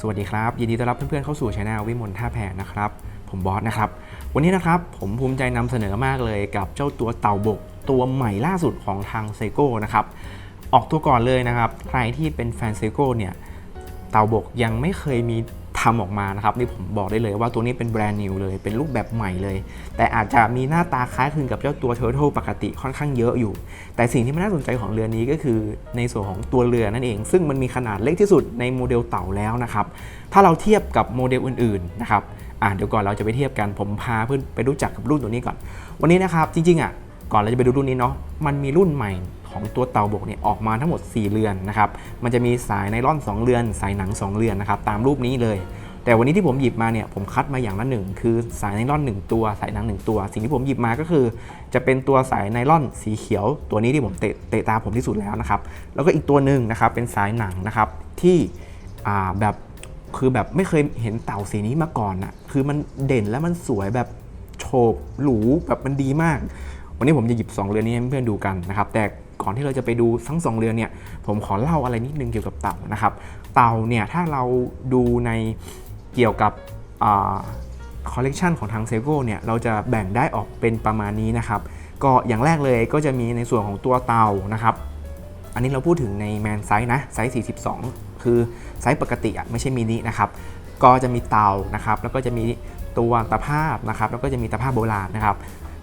สวัสดีครับ ยินดีต้อนรับเพื่อนๆเข้าสู่ช anel วิมลท่าแพนะครับ ผมบอสนะครับ วันนี้นะครับผมภูมิใจนำเสนอมากเลยกับเจ้าตัวเต่าบก ตัวใหม่ล่าสุดของทางไซโก้นะครับ ออกตัวก่อนเลยนะครับ ใครที่เป็นแฟนไซโก้เนี่ย เต่าบกยังไม่เคยมี ทำออกมานะครับนี่ผมบอกได้เลยว่าตัวนี้เป็นแบรนด์นิวเลย เป็นรูปแบบใหม่เลย แต่อาจจะมีหน้าตาคล้ายคลึงกับเจ้าตัวเทอร์โทปกติค่อนข้างเยอะอยู่ แต่สิ่งที่มันน่าสนใจของเรือนี้ก็คือในส่วนของตัวเรือนั่นเอง ซึ่งมันมีขนาดเล็กที่สุดในโมเดลเต่าแล้วนะครับถ้าเราเทียบกับโมเดลอื่นๆนะครับอะเดี๋ยวก่อนเราจะไปเทียบกันผมพาเพื่อนไปรู้จักกับรุ่นตัวนี้ก่อน วันนี้นะครับจริงๆอะก่อนเราจะไปดูรุ่นนี้เนาะมันมีรุ่นใหม่ ของตัวเต่าบกเนี่ยออกมาทั้งหมด 4 เรือนนะครับ มันจะมีสายไนล่อน 2 เรือน สายหนัง 2 เรือนนะครับตามรูปนี้เลย แต่วันนี้ที่ผมหยิบมาเนี่ยผมคัดมาอย่างละหนึ่งคือสายไนล่อน 1 ตัว สายหนัง 1 ตัว สิ่งที่ผมหยิบมาก็คือ จะเป็นตัวสายไนล่อนสีเขียว ตัวนี้ที่ผมเตะเตะตาผมที่สุดแล้วนะครับ แล้วก็อีกตัวหนึ่งนะครับเป็นสายหนังนะครับที่แบบคือแบบไม่เคยเห็นเต่าสีนี้มาก่อนน่ะคือมันเด่นและมันสวยแบบโฉบหรูแบบมันดีมาก วันนี้ผมจะหยิบ 2 เรือนนี้ให้เพื่อนดูกันนะครับ แต่ ก่อนที่เราจะไปดูทั้งสองเรือนเนี่ยผมขอเล่าอะไรนิดนึงเกี่ยวกับเต่านะครับ เต่าเนี่ยถ้าเราดูในเกี่ยวกับคอลเลกชันของทางเซโก้เนี่ยเราจะแบ่งได้ออกเป็นประมาณนี้นะครับ ก็อย่างแรกเลยก็จะมีในส่วนของตัวเต่านะครับ อันนี้เราพูดถึงในแมนไซส์นะไซส์ 42 คือไซส์ปกติอะไม่ใช่มินินะครับ ก็จะมีเตานะครับ แล้วก็จะมีตัวตะภาพนะครับ แล้วก็จะมีตะภาพโบราณนะครับ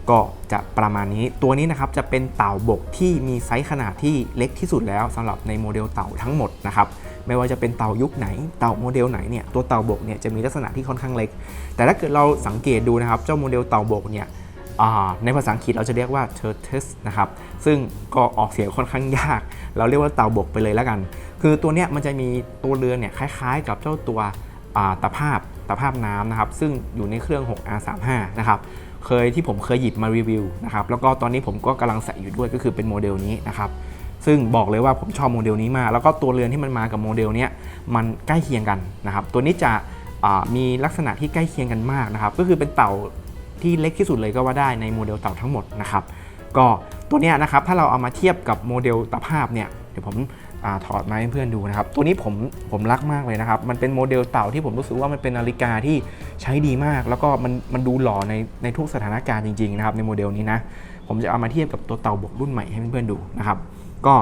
ก็จะประมาณนี้ตัวนี้นะครับจะเป็นเต่าบกที่มีไซส์ขนาดที่เล็กที่สุดแล้วสำหรับในโมเดลเต่าทั้งหมดนะครับไม่ว่าจะเป็นเต่ายุคไหน เต่าโมเดลไหนเนี่ยตัวเต่าบกเนี่ยจะมีลักษณะที่ค่อนข้างเล็ก แต่ถ้าเกิดเราสังเกตดูนะครับเจ้าโมเดลเต่าบกเนี่ยในภาษาอังกฤษเราจะเรียกว่า turtle นะครับ ซึ่งก็ออกเสียงค่อนข้างยาก เราเรียกว่าเต่าบกไปเลยแล้วกัน คือตัวเนี้ยมันจะมีตัวเรือเนี่ยคล้ายๆ กับเจ้าตัวอ่าตะภาพตะภาพน้ำนะครับ ซึ่งอยู่ในเครื่อง 6R35 นะครับ เคยที่ผมเคยหยิบมารีวิวนะครับแล้วก็ตอนนี้ผมก็กำลังใส่อยู่ด้วยก็คือเป็นโมเดลนี้นะครับซึ่งบอกเลยว่าผมชอบโมเดลนี้มากแล้วก็ตัวเรือนที่มันมากับโมเดลนี้มันใกล้เคียงกันนะครับตัวนี้จะมีลักษณะที่ใกล้เคียงกันมากนะครับก็คือเป็นเต่าที่เล็กที่สุดเลยก็ว่าได้ในโมเดลเต่าทั้งหมดนะครับก็ตัวนี้นะครับถ้าเราเอามาเทียบกับโมเดลตะภาพเนี่ยเดี๋ยวผม อาถอดมาให้เพื่อนดูนะครับ ตัวนี้ผมผมรักมากเลยนะครับ มันเป็นโมเดลเต่าที่ผมรู้สึกว่ามันเป็นนาฬิกาที่ใช้ดีมาก แล้วก็มันมันดูหล่อในในทุกสถานการณ์จริงๆนะครับในโมเดลนี้นะ ผมจะเอามาเทียบกับตัวเต่าบกรุ่นใหม่ให้เพื่อนๆดูนะครับ ก็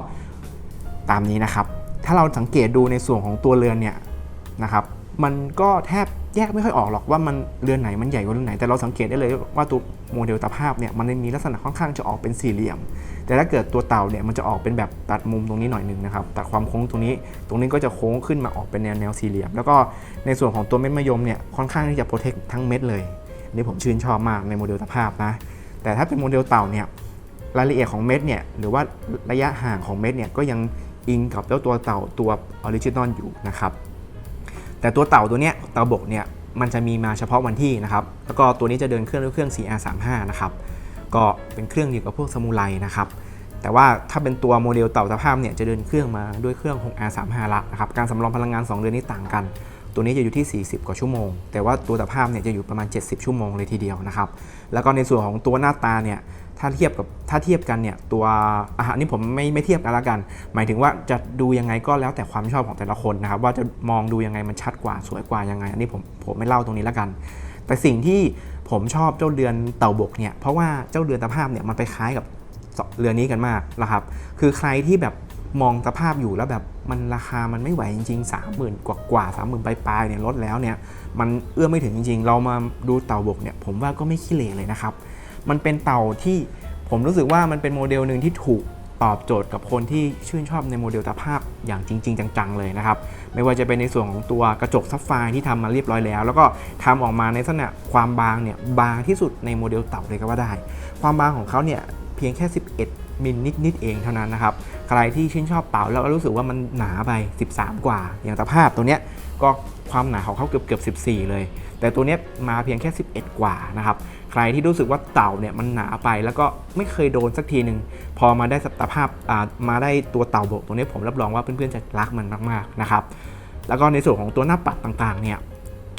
ตามนี้นะครับ ถ้าเราสังเกตดูในส่วนของตัวเรือนเนี่ยนะครับ มันก็แทบแยกไม่ค่อยออกหรอกว่ามันเรือนไหนมันใหญ่กว่าเรือนไหนแต่เราสังเกตได้เลยว่าตัวโมเดลตาภาพเนี่ยมันมีลักษณะค่อนข้างจะออกเป็นสี่เหลี่ยม แต่ถ้าเกิดตัวเต่าเนี่ยมันจะออกเป็นแบบตัดมุมตรงนี้หน่อยหนึ่งนะครับตัดความโค้งตรงนี้ ตรงนี้ก็จะโค้งขึ้นมาออกเป็นแนวแนวสี่เหลี่ยม แล้วก็ในส่วนของตัวเม็ดมะยมเนี่ยค่อนข้างที่จะโปรเทคทั้งเม็ดเลยอันนี่ผมชื่นชอบมากในโมเดลตาภาพนะแต่ถ้าเป็นโมเดลเต่าเนี่ยรายละเอียดของเม็ดเนี่ยหรือว่าระยะห่างของเม็ดเนี่ยก็ยังอิงกับเจ้าตัวเต่าตัวออริจินอลอยู่นะครับ แต่ตัวเต่าตัวเนี้ยเต่าบกเนี่ยมันจะมีมาเฉพาะวันที่นะครับ แล้วก็ตัวนี้จะเดินเครื่องด้วยเครื่อง CR35 นะครับ ก็เป็นเครื่องเดียวกับพวกสมูไรนะครับ แต่ว่าถ้าเป็นตัวโมเดลเต่าตะภาพเนี่ยจะเดินเครื่องมาด้วยเครื่อง 6R35 ละนะครับ การสำรองพลังงาน 2เรือนนี้ต่างกัน ตัวนี้จะอยู่ที่ 40 กว่าชั่วโมง แต่ว่าตัวตะภาพเนี่ยจะอยู่ประมาณ 70 ชั่วโมงเลยทีเดียวนะครับ แล้วก็ในส่วนของตัวหน้าตาเนี่ยถ้าเทียบกับถ้าเทียบกันเนี่ยตัวอาหารนี่ผมไม่ไม่เทียบกันละกัน หมายถึงว่าจะดูยังไงก็แล้วแต่ความชอบของแต่ละคนนะครับ ว่าจะมองดูยังไงมันชัดกว่าสวยกว่ายังไง อันนี้ผมผมไม่เล่าตรงนี้ละกัน แต่สิ่งที่ผมชอบเจ้าเรือนเต่าบกเนี่ยเพราะว่าเจ้าเรือนตะภาพเนี่ยมันไปคล้ายกับเรือนนี้กันมากนะครับ คือใครที่แบบ มองตะภาพอยู่แล้วแบบมันราคามันไม่ไหวจริงๆ 30,000 กว่ากว่าสามหมื่นปลายๆเนี่ยลดแล้วเนี่ยมันเอื้อไม่ถึงจริง ๆ เรามาดูเต่าบกเนี่ยผมว่าก็ไม่ขี้เหร่เลยนะครับ มันเป็นเต่าที่ผมรู้สึกว่ามันเป็นโมเดลหนึ่งที่ถูกตอบโจทย์กับคนที่ชื่นชอบในโมเดลตาภาพอย่างจริง ๆ จังๆเลยนะครับ ไม่ว่าจะเป็นในส่วนของตัวกระจกซับไฟที่ทำมาเรียบร้อยแล้ว แล้วก็ทำออกมาในลักษณะความบางเนี่ยบางที่สุดในโมเดลเต่าเลยก็ว่าได้ ความบางของเขาเนี่ยเพียงแค่ 11 มิลนิดๆเองเท่านั้นนะครับ ใครที่ชื่นชอบเต่าแล้วรู้สึกว่ามันหนาไป 13 กว่า อย่างตาภาพตัวเนี้ยก็ความหนาของเขาเกือบเกือบ14 เลย แต่ตัวเนี้ยมาเพียงแค่ 11 กว่านะครับ ใครที่รู้สึกว่าเต่าเนี่ยมันหนาไปแล้วก็ไม่เคยโดนสักทีหนึ่งพอมาได้สภาพอ่ามาได้ตัวเต่าบกตัวนี้ผมรับรองว่าเพื่อนๆจะรักมันมากๆนะครับ แล้วก็ในส่วนของตัวหน้าปัดต่างๆ เนี่ย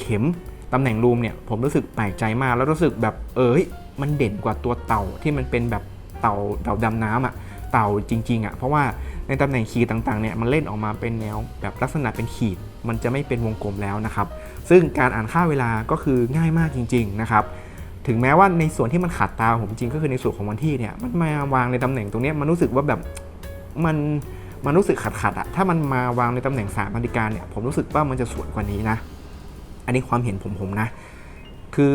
เข็มตำแหน่งรูมเนี่ยผมรู้สึกแปลกใจมากแล้วรู้สึกแบบเอ้ยมันเด่นกว่าตัวเต่าที่มันเป็นแบบ เต่าเต่าดำน้ำอะเต่าจริงๆอะ่ะเพราะว่าในตำแหน่งขีดต่างๆเนี่ยมันเล่นออกมาเป็นแนวแบบลักษณะเป็นขีด มันจะไม่เป็นวงกลมแล้วนะครับ ซึ่งการอ่านค่าเวลาก็คือง่ายมากจริง ๆนะครับ ถึงแม้ว่าในส่วนที่มันขัดตาผมจริงก็คือในส่วนของวันที่เนี่ยมันมาวางในตำแหน่งตรงนี้มันรู้สึกว่าแบบมันมันรู้สึกขัดขัดๆอะถ้ามันมาวางในตำแหน่งสามนาฬิกาเนี่ยผมรู้สึกว่ามันจะสวยกว่านี้นะ อันนี้ความเห็นผมผมนะ คือ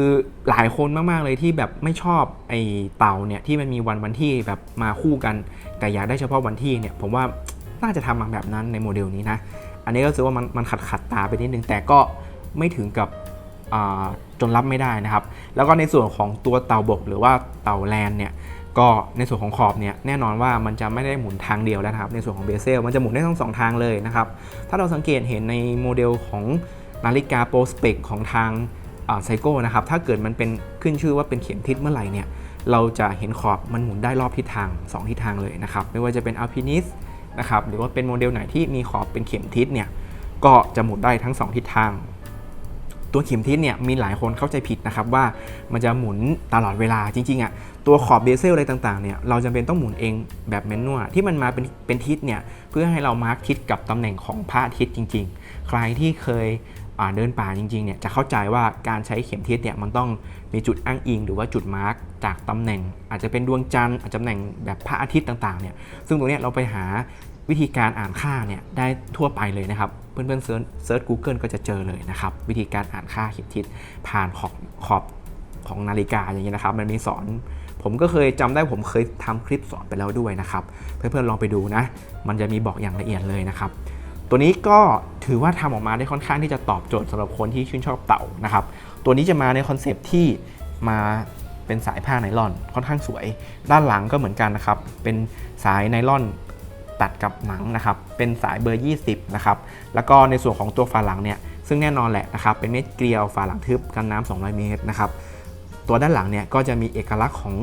หลายคนมาก ๆ เลยที่แบบไม่ชอบไอ้เต่าเนี่ยที่มันมีวันวันที่แบบมาคู่กัน แต่อยากได้เฉพาะวันที่เนี่ยผมว่าน่าจะทำมาแบบนั้นในโมเดลนี้นะ อันนี้ก็รู้สึกว่ามันมันขัดขัดตาไปนิดนึง แต่ก็ไม่ถึงกับอ่าจนรับไม่ได้นะครับ แล้วก็ในส่วนของตัวเต่าบกหรือว่าเต่าแลนเนี่ยก็ในส่วนของขอบเนี่ยแน่นอนว่ามันจะไม่ได้หมุนทางเดียวแล้วนะครับในส่วนของเบเซลมันจะหมุนได้ทั้งสองทางเลยนะครับถ้าเราสังเกตเห็นในโมเดลของนาฬิกาโปรสเปกของทาง ไซโก้นะครับถ้าเกิดมันเป็นขึ้นชื่อว่าเป็นเข็มทิศเมื่อไหร่เนี่ยเราจะเห็นขอบมันหมุนได้รอบทิศทาง 2 ทิศทางเลยนะครับไม่ว่าจะเป็น Alpinist นะครับหรือว่าเป็นโมเดลไหนที่มีขอบเป็นเข็มทิศเนี่ยก็จะหมุนได้ทั้ง 2 ทิศทาง ตัวเข็มทิศเนี่ยมีหลายคนเข้าใจผิดนะครับว่ามันจะหมุนตลอดเวลาจริงๆอะตัวขอบเบเซลอะไรต่างๆเนี่ยเราจำเป็นต้องหมุนเองแบบแมนนวลที่มันมาเป็นเป็นทิศเนี่ยเพื่อให้เรามาร์คทิศกับตำแหน่งของพระอาทิตย์จริง ๆ ใครที่เคย เดินป่าจริงๆเนี่ยจะเข้าใจว่าการใช้เข็มทิศเนี่ยมันต้องมีจุดอ้างอิง หรือว่าจุดมาร์กจากตำแหน่ง อาจจะเป็นดวงจันทร์อาจจะตำแหน่งแบบพระอาทิตย์ต่างๆเนี่ยซึ่งตรงนี้เราไปหาวิธีการอ่านค่าเนี่ยได้ทั่วไปเลยนะครับ เพื่อนๆเซิร์ชเซิร์ช Google ก็จะเจอเลยนะครับ วิธีการอ่านค่าเข็มทิศผ่านขอบขอบของนาฬิกาอย่างนี้นะครับ มันมีสอน ผมก็เคยจำได้ผมเคยทำคลิปสอนไปแล้วด้วยนะครับ เพื่อนๆลองไปดูนะ มันจะมีบอกอย่างละเอียดเลยนะครับ ตัวนี้ก็ถือว่าทำออกมาได้ค่อนข้างที่จะตอบโจทย์สำหรับคนที่ชื่นชอบเต่านะครับ ตัวนี้จะมาในคอนเซปที่มาเป็นสายผ้าไนล่อนค่อนข้างสวย ด้านหลังก็เหมือนกันนะครับ เป็นสายไนล่อนตัดกับหนังนะครับ เป็นสายเบอร์ 20 นะครับ แล้วก็ในส่วนของตัวฝาหลังเนี่ย ซึ่งแน่นอนแหละนะครับ เป็นเม็ดเกลียวฝาหลังทึบกันน้ำ200 เมตรนะครับ ตัวด้านหลังเนี่ยก็จะมีเอกลักษณ์ของ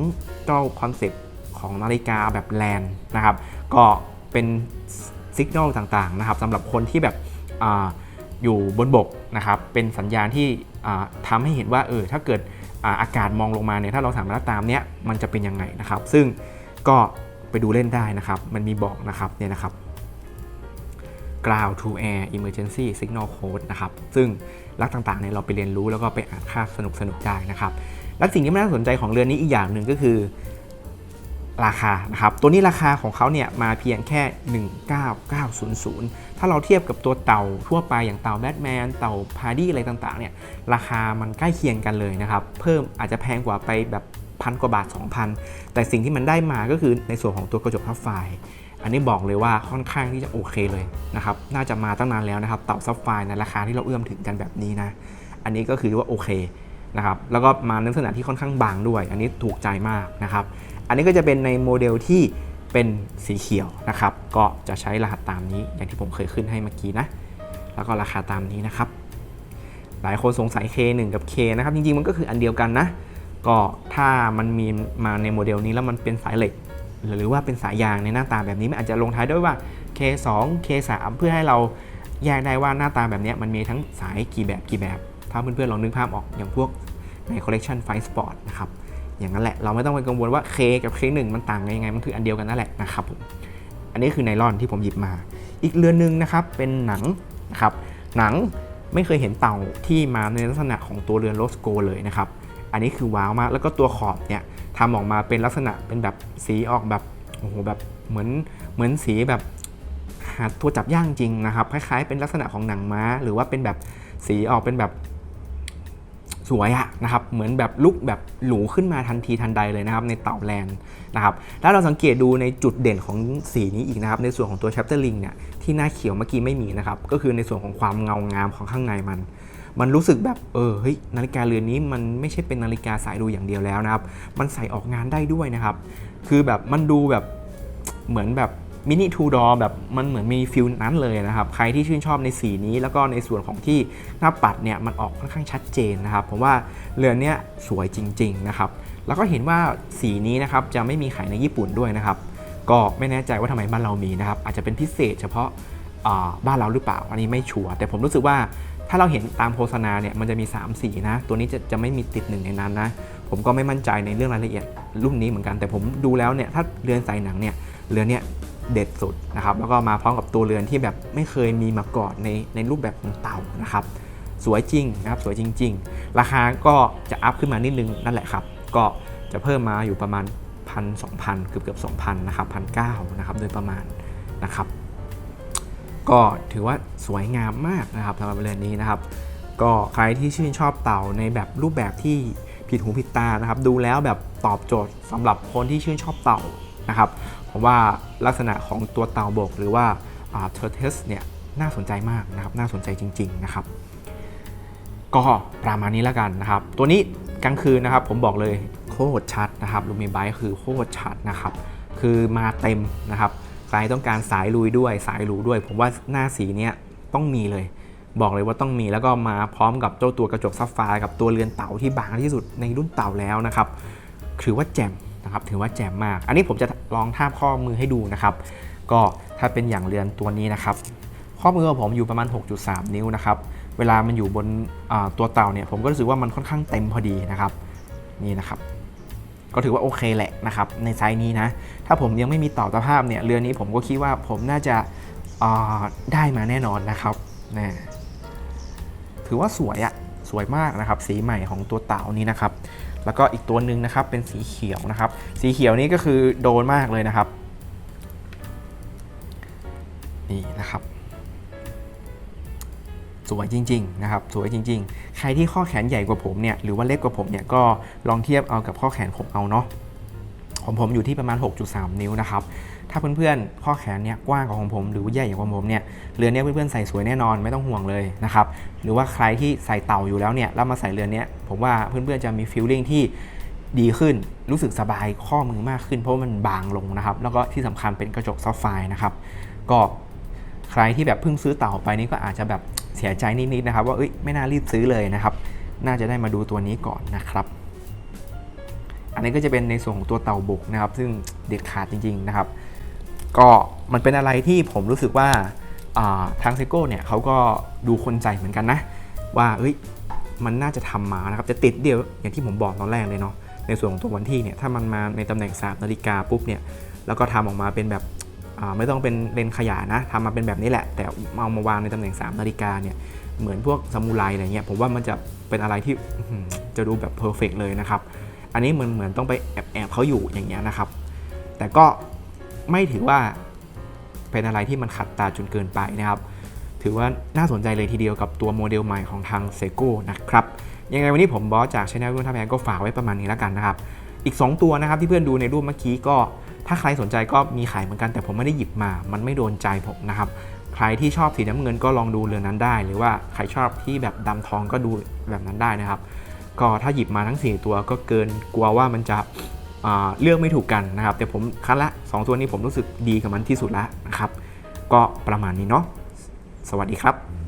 เจ้าคอนเซปต์ของนาฬิกาแบบแลนนะครับ ก็เป็น สัญญาณต่างๆนะครับสำหรับคนที่แบบออยู่บนบกนะครับเป็นสัญญาณที่อ่าทำให้เห็นว่าเออถ้าเกิดอาอากาศมองลงมาเนี่ยถ้าเราสามารถตามเนี้ยมันจะเป็นยังไงนะครับ ซึ่งก็ไปดูเล่นได้นะครับ มันมีบอกนะครับเนี่ยนะครับ ground to air emergency signal code นะครับ ซึ่งลักษณ์ต่างๆเนี่ยเราไปเรียนรู้แล้วก็ไปอ่านค่าสนุกๆได้นะครับและสิ่งที่น่าสนใจของเรือนนี้อีกอย่างหนึ่งก็คือ ราคานะครับ ตัวนี้ราคาของเขาเนี่ยมาเพียงแค่ 19900 ถ้าเราเทียบกับตัวเต่าทั่วไปอย่างเต่าแบทแมน เต่าพาร์ดี้อะไรต่างๆเนี่ยราคามันใกล้เคียงกันเลยนะครับ เพิ่มอาจจะแพงกว่าไปแบบพันกว่าบาท 2,000 แต่สิ่งที่มันได้มาก็คือในส่วนของตัวกระจกทับไฟอันนี้บอกเลยว่าค่อนข้างที่จะโอเคเลยนะครับ น่าจะมาตั้งนานแล้วนะครับ เต่าซับไฟในราคาที่เราเอื้อมถึงกันแบบนี้นะ อันนี้ก็คือว่าโอเค นะครับแล้วก็มาในลักษณะที่ค่อนข้างบางด้วย อันนี้ถูกใจมากนะครับอันนี้ก็จะเป็นในโมเดลที่เป็นสีเขียวนะครับ ก็จะใช้รหัสตามนี้อย่างที่ผมเคยขึ้นให้เมื่อกี้นะ แล้วก็ราคาตามนี้นะครับ หลายคนสงสัย K1 กับ K นะครับ จริงๆ มันก็คืออันเดียวกันนะ ก็ถ้ามันมีมาในโมเดลนี้แล้วมันเป็นสายเหล็ก หรือว่าเป็นสายยางในหน้าตาแบบนี้มันอาจจะลงท้ายด้วยว่า K2 K3 เพื่อให้เราแยกได้ว่าหน้าตาแบบนี้มันมีทั้งสายกี่แบบกี่แบบ ถ้าเพื่อนๆลองนึกภาพออกอย่างพวก ในคอลเลกชันไฟสปอร์ตนะครับอย่างนั้นแหละเราไม่ต้องไปกังวลว่า K กับ K1 มันต่างกันยังไง มันคืออันเดียวกันนั่นแหละนะครับผมอันนี้คือไนลอนที่ผมหยิบมา อีกเรือนหนึ่งนะครับเป็นหนังนะครับหนังไม่เคยเห็นเต่าที่มาในลักษณะของตัวเรือนโรสโกเลยนะครับอันนี้คือว้าวมากแล้วก็ตัวขอบเนี่ยทำออกมาเป็นลักษณะเป็นแบบสีออกแบบโอ้โหแบบเหมือนเหมือนสีแบบหาตัวจับย่างจริงนะครับคล้ายๆเป็นลักษณะของหนังม้า หรือว่าเป็นแบบสีออกเป็นแบบ สวยอะนะครับเหมือนแบบลุกแบบหรูขึ้นมาทันทีทันใดเลยนะครับในเต่าแลนด์นะครับถ้าเราสังเกตดูในจุดเด่นของสีนี้อีกนะครับในส่วนของตัว chapter ring เนี่ยที่หน้าเขียวเมื่อกี้ไม่มีนะครับก็คือในส่วนของความเงางามของข้างในมัน มันรู้สึกแบบเออเฮ้ยนาฬิกาเรือนนี้มันไม่ใช่เป็นนาฬิกาสายดูอย่างเดียวแล้วนะครับมันใส่ออกงานได้ด้วยนะครับคือแบบมันดูแบบเหมือนแบบ มินิทูดอแบบมันเหมือนมีฟิลนั้นเลยนะครับ ใครที่ชื่นชอบในสีนี้แล้วก็ในส่วนของที่หน้าปัดเนี่ยมันออกค่อนข้างชัดเจนนะครับผมว่าเรือนเนี้ยสวยจริง ๆ นะครับ แล้วก็เห็นว่าสีนี้นะครับจะไม่มีขายในญี่ปุ่นด้วยนะครับ ก็ไม่แน่ใจว่าทำไมบ้านเรามีนะครับ อาจจะเป็นพิเศษเฉพาะาบ้านเราหรือเปล่า อันนี้ไม่ชัวร์แต่ผมรู้สึกว่าถ้าเราเห็นตามโฆษณาเนี่ยมันจะมี 3 สีนะ ตัวนี้จะจะไม่มีติดหนึ่งในนั้นนะผมก็ไม่มั่นใจในเรื่องรายละเอียดรุ่นนี้เหมือนกันแต่ผมดูแล้วเนี่ยถ้าเรือนสายหนังเนี่ยเรือนเนี้ย เด็ดสุดนะครับแล้วก็มาพร้อมกับตัวเรือนที่แบบไม่เคยมีมาก่อนในในรูปแบบของเต่านะครับสวยจริงนะครับสวยจริง ๆ ราคาก็จะอัพขึ้นมานิดนึงนั่นแหละครับก็จะเพิ่มมาอยู่ประมาณพันสองพันเกือบเกือบสองพันนะครับพันเก้านะครับโดยประมาณนะครับ ก็ถือว่าสวยงามมากนะครับสำหรับเรือนนี้นะครับ ก็ใครที่ชื่นชอบเต่าในแบบรูปแบบที่ผิดหูผิดตานะครับ ดูแล้วแบบตอบโจทย์สำหรับคนที่ชื่นชอบเต่านะครับ ผมว่าลักษณะของตัวเต่าบก หรือว่าเทอร์เทสเนี่ยน่าสนใจมากนะครับน่าสนใจจริง ๆ นะครับ ก็ประมาณนี้แล้วกันนะครับ ตัวนี้กลางคืนนะครับ ผมบอกเลยโคตรชัดนะครับลูมิไบคือโคตรชัดนะครับ คือมาเต็มนะครับใครต้องการสายลุยด้วยสายหรูด้วย ผมว่าหน้าสีเนี้ยต้องมีเลย บอกเลยว่าต้องมีแล้วก็มาพร้อมกับเจ้าตัวกระจกซับฟร์กับตัวเรือนเต่าที่บางที่สุดในรุ่นเต่าแล้วนะครับถือว่าแจ่ม นะครับถือว่าแจ่มมาก อันนี้ผมจะลองทาบข้อมือให้ดูนะครับ ก็ถ้าเป็นอย่างเรือนตัวนี้นะครับ ข้อมือของผมอยู่ประมาณ 6.3 นิ้วนะครับเวลามันอยู่บนตัวเต่าเนี่ยผมก็รู้สึกว่ามันค่อนข้างเต็มพอดีนะครับนี่นะครับ ก็ถือว่าโอเคแหละนะครับในไซส์นี้นะ ถ้าผมยังไม่มีต่อตภาพเนี่ยเรือนนี้ผมก็คิดว่าผมน่าจะาได้มาแน่นอนนะครับนะถือว่าสวยอะสวยมากนะครับ สีใหม่ของตัวเต่านี้นะครับ แล้วก็อีกตัวหนึ่งนะครับเป็นสีเขียวนะครับ สีเขียวนี้ก็คือโดนมากเลยนะครับ นี่นะครับ สวยจริงๆนะครับสวยจริง ๆ ใครที่ข้อแขนใหญ่กว่าผมเนี่ยหรือว่าเล็กกว่าผมเนี่ยก็ลองเทียบเอากับข้อแขนผมเอาเนาะ ของผมอยู่ที่ประมาณ 6.3 นิ้วนะครับ ถ้าเพื่อนๆ ข้อแขนเนี่ยกว้างกว่าของผมหรือว่าใหญ่กว่าของผมเนี่ยเรือนเนี้ยเพื่อนๆใส่สวยแน่นอนไม่ต้องห่วงเลยนะครับ หรือว่าใครที่ใส่เต่าอยู่แล้วเนี่ยแล้วมาใส่เรือนเนี้ยผมว่าเพื่อนๆจะมีฟีลลิ่งที่ดีขึ้นรู้สึกสบายข้อมือมากขึ้น เพราะมันบางลงนะครับ แล้วก็ที่สำคัญเป็นกระจกซับไฟนะครับ ก็ใครที่แบบเพิ่งซื้อเต่าไปนี่ก็อาจจะแบบเสียใจนิดๆนะครับ ว่าเอ้ยไม่น่ารีบซื้อเลยนะครับ น่าจะได้มาดูตัวนี้ก่อนนะครับ อันนี้ก็จะเป็นในส่วนของตัวเต่าบกนะครับ ซึ่งเด็ดขาดจริง ๆนะครับ ก็มันเป็นอะไรที่ผมรู้สึกว่าทางเซโก้เนี่ยเขาก็ดูคนใจเหมือนกันนะ ว่าเอ้ยมันน่าจะทำมานะครับจะติดเดียวอย่างที่ผมบอกตอนแรกเลยเนาะในส่วนของตัววันที่เนี่ยถ้ามันมาในตำแหน่ง3นาฬิกาปุ๊บเนี่ยแล้วก็ทำออกมาเป็นแบบไม่ต้องเป็นเลนขยายนะทำมาเป็นแบบนี้แหละ แต่เอามาวางในตำแหน่ง 3 นาฬิกาเนี่ยเหมือนพวกซามูไรอะไรเงี้ยผมว่ามันจะเป็นอะไรที่จะดูแบบเพอร์เฟกเลยนะครับ อันนี้เหมือนเหมือนต้องไปแอบแอบเขาอยู่อย่างเงี้ยนะครับ แต่ก็ไม่ถือว่าเป็นอะไรที่มันขัดตาจนเกินไปนะครับ ถือว่าน่าสนใจเลยทีเดียวกับตัวโมเดลใหม่ของทางเซโก้นะครับ ยังไงวันนี้ผมบอสจากช anel รุ่นท่าแพงก็ฝากไว้ประมาณนี้แล้วกันนะครับ อีก 2 ตัวนะครับที่เพื่อนดูในรูปเมื่อกี้ก็ถ้าใครสนใจก็มีขายเหมือนกัน แต่ผมไม่ได้หยิบมา มันไม่โดนใจผมนะครับ ใครที่ชอบสีน้ำเงินก็ลองดูเรือนนั้นได้ หรือว่าใครชอบที่แบบดำทองก็ดูแบบนั้นได้นะครับ ก็ถ้าหยิบมาทั้ง 4 ตัวก็เกินกลัวว่ามันจะเลือกไม่ถูกกันนะครับ แต่ผมคัดละ 2 ตัวนี้ผมรู้สึกดีกับมันที่สุดละนะครับ ก็ประมาณนี้เนาะสวัสดีครับ